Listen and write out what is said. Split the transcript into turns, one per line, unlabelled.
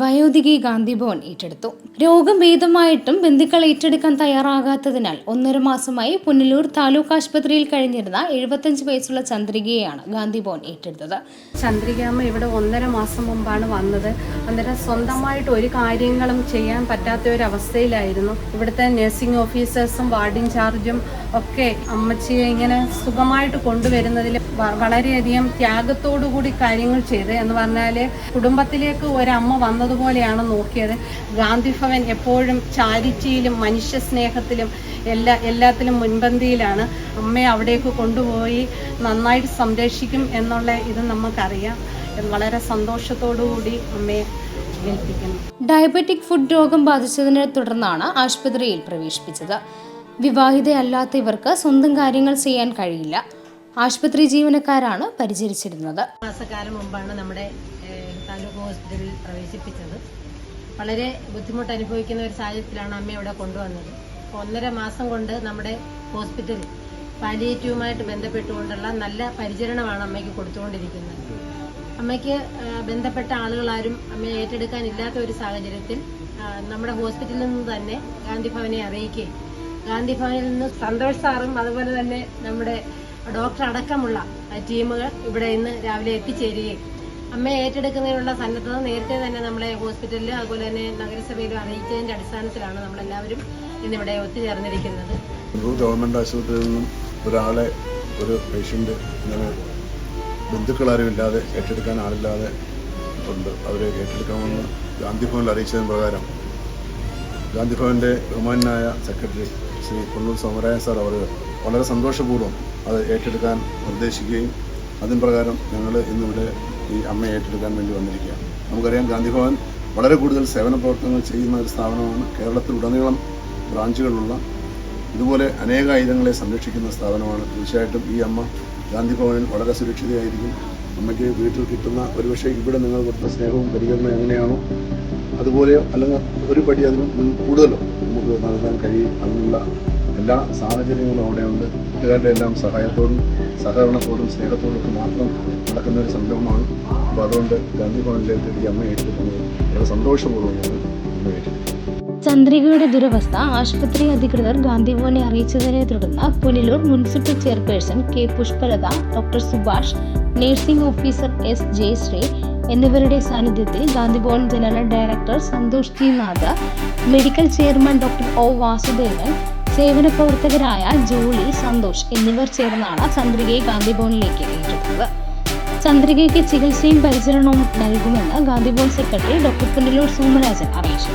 വയോധികയെ ഗാന്ധിഭവൻ ഏറ്റെടുത്തു. രോഗം ഭേദമായിട്ടും ബന്ധുക്കൾ ഏറ്റെടുക്കാൻ തയ്യാറാകാത്തതിനാൽ ഒന്നര മാസമായി പുനലൂർ താലൂക്ക് ആശുപത്രിയിൽ കഴിഞ്ഞിരുന്ന എഴുപത്തഞ്ച് വയസ്സുള്ള ചന്ദ്രികയെയാണ് ഗാന്ധിഭവൻ ഏറ്റെടുത്തത്.
ചന്ദ്രികാമ്മ ഇവിടെ ഒന്നര മാസം മുമ്പാണ് വന്നത്. അന്നേരം സ്വന്തമായിട്ട് ഒരു കാര്യങ്ങളും ചെയ്യാൻ പറ്റാത്ത ഒരു അവസ്ഥയിലായിരുന്നു. ഇവിടുത്തെ നഴ്സിംഗ് ഓഫീസേഴ്സും വാർഡ് ഇൻചാർജും ഒക്കെ അമ്മച്ചിയെ ഇങ്ങനെ സുഖമായിട്ട് കൊണ്ടുവരുന്നതിൽ വളരെയധികം ത്യാഗത്തോടുകൂടി കാര്യങ്ങൾ ചെയ്ത് എന്ന് പറഞ്ഞാൽ കുടുംബത്തിലേക്ക് ഒരമ്മ വന്നതുപോലെയാണ് നോക്കിയത്. ഗാന്ധി ഭവൻ എപ്പോഴും ചാരിറ്റിയിലും മനുഷ്യ സ്നേഹത്തിലും എല്ലാ എല്ലാത്തിലും മുൻപന്തിയിലാണ്. അമ്മയെ അവിടേക്ക് കൊണ്ടുപോയി നന്നായിട്ട് സംരക്ഷിക്കും എന്നുള്ള ഇത് നമുക്കറിയാം. വളരെ സന്തോഷത്തോടു കൂടി അമ്മയെ
ഡയബറ്റിക് ഫുഡ് രോഗം ബാധിച്ചതിനെ തുടർന്നാണ് ആശുപത്രിയിൽ പ്രവേശിപ്പിച്ചത്. വിവാഹിതയല്ലാത്ത ഇവർക്ക് സ്വന്തം കാര്യങ്ങൾ ചെയ്യാൻ കഴിയില്ല. ആശുപത്രി ജീവനക്കാരാണ് പരിചരിച്ചിരുന്നത്.
മാസക്കാലം മുമ്പാണ് നമ്മുടെ താലൂക്ക് ഹോസ്പിറ്റലിൽ പ്രവേശിപ്പിച്ചത്. വളരെ ബുദ്ധിമുട്ട് അനുഭവിക്കുന്ന ഒരു സാഹചര്യത്തിലാണ് അമ്മ ഇവിടെ കൊണ്ടുവന്നത്. ഒന്നര മാസം കൊണ്ട് നമ്മുടെ ഹോസ്പിറ്റലിൽ പാലിയേറ്റീവുമായിട്ട് ബന്ധപ്പെട്ടുകൊണ്ടുള്ള നല്ല പരിചരണമാണ് അമ്മയ്ക്ക് കൊടുത്തുകൊണ്ടിരിക്കുന്നത്. അമ്മയ്ക്ക് ബന്ധപ്പെട്ട ആളുകളാരും അമ്മയെ ഏറ്റെടുക്കാനില്ലാത്ത ഒരു സാഹചര്യത്തിൽ നമ്മുടെ ഹോസ്പിറ്റലിൽ നിന്ന് തന്നെ ഗാന്ധിഭവനെ അറിയിക്കുകയും ഗാന്ധി ഭവനിൽ നിന്ന് സന്തോഷ് സാറും അതുപോലെ തന്നെ നമ്മുടെ ഡോക്ടർ അടക്കമുള്ള ടീമുകൾ ഇവിടെ ഇന്ന് രാവിലെ എത്തിച്ചേരുകയും. അമ്മയെ ഏറ്റെടുക്കുന്നതിനുള്ള സന്നദ്ധത നേരത്തെ തന്നെ നമ്മളെ ഹോസ്പിറ്റലിൽ അതുപോലെ തന്നെ നഗരസഭയിലും അറിയിച്ചതിന്റെ അടിസ്ഥാനത്തിലാണ് നമ്മളെല്ലാവരും ഇന്നിവിടെ ഒത്തുചേർന്നിരിക്കുന്നത്.
ഗവൺമെന്റ് ആശുപത്രിയിൽ നിന്നും ഒരാളെ ഒരു പേഷ്യന്റ് ഇങ്ങനെ ബന്ധുക്കളാരും ഇല്ലാതെ ഏറ്റെടുക്കാൻ ആളില്ലാതെ ഉണ്ട്. അവരെ ഏറ്റെടുക്കണമെന്ന് ഗാന്ധി ഭവനിൽ അറിയിച്ചതിന് പ്രകാരം ഗാന്ധി ഭവന്റെ ബഹുമാനായ സെക്രട്ടറി ശ്രീ കൊല്ലൂർ സോമരായ സാർ അവർ വളരെ സന്തോഷപൂർവം അത് ഏറ്റെടുക്കാൻ നിർദ്ദേശിക്കുകയും അതിന് പ്രകാരം ഞങ്ങൾ ഇന്നിവിടെ ഈ അമ്മയെ ഏറ്റെടുക്കാൻ വേണ്ടി വന്നിരിക്കുകയാണ്. നമുക്കറിയാം ഗാന്ധിഭവൻ വളരെ കൂടുതൽ സേവന പ്രവർത്തനങ്ങൾ ചെയ്യുന്ന ഒരു സ്ഥാപനമാണ്. കേരളത്തിലുടനീളം ബ്രാഞ്ചുകളുള്ള ഇതുപോലെ അനേക അനേകായിരങ്ങളെ സംരക്ഷിക്കുന്ന സ്ഥാപനമാണ്. തീർച്ചയായിട്ടും ഈ അമ്മ ഗാന്ധിഭവനിൽ വളരെ സുരക്ഷിതയായിരിക്കും. അമ്മയ്ക്ക് വീട്ടിൽ കിട്ടുന്ന ഒരുപക്ഷെ ഇവിടെ നിങ്ങൾ കൊടുത്ത സ്നേഹവും പരിഗണന എങ്ങനെയാണോ അതുപോലെ അല്ലെങ്കിൽ ഒരു പടി അതിന് കൂടുതലോ നമുക്ക് നൽകാൻ കഴിയും അതിനുള്ള എല്ലാ സാഹചര്യങ്ങളും അവിടെയുണ്ട്. വീട്ടുകാരുടെ എല്ലാം സഹായത്തോടും സഹകരണത്തോടും സ്നേഹത്തോടും മാത്രം നടക്കുന്ന ഒരു സംരംഭമാണ്. അപ്പോൾ അതുകൊണ്ട് ഗാന്ധി ഭവനിലേക്ക് ഈ അമ്മ ഏറ്റെടുക്കുന്നത് വളരെ സന്തോഷപൂർവം ഞങ്ങൾ അമ്മ
ചന്ദ്രികയുടെ ദുരവസ്ഥ ആശുപത്രി അധികൃതർ ഗാന്ധിഭവനെ അറിയിച്ചതിനെ തുടർന്ന് Punalur municipal chairperson K. Pushpalatha doctor Subhash nursing officer S. Jayashree എന്നിവരുടെ സാന്നിധ്യത്തിൽ Gandhibhavan general director Santhosh G Natha medical chairman doctor O Vasudevan സേവന പ്രവർത്തകരായ ജോളി സന്തോഷ് എന്നിവർ ചേർന്നാണ് ചന്ദ്രികയെ ഗാന്ധിഭവനിലേക്ക് ഏറ്റെടുത്തത് ചന്ദ്രികയ്ക്ക് ചികിത്സയും പരിചരണവും നൽകുമെന്ന് ഗാന്ധിഭവൻ സെക്രട്ടറി ഡോക്ടർ പുനലൂർ സോമരാജൻ അറിയിച്ചു.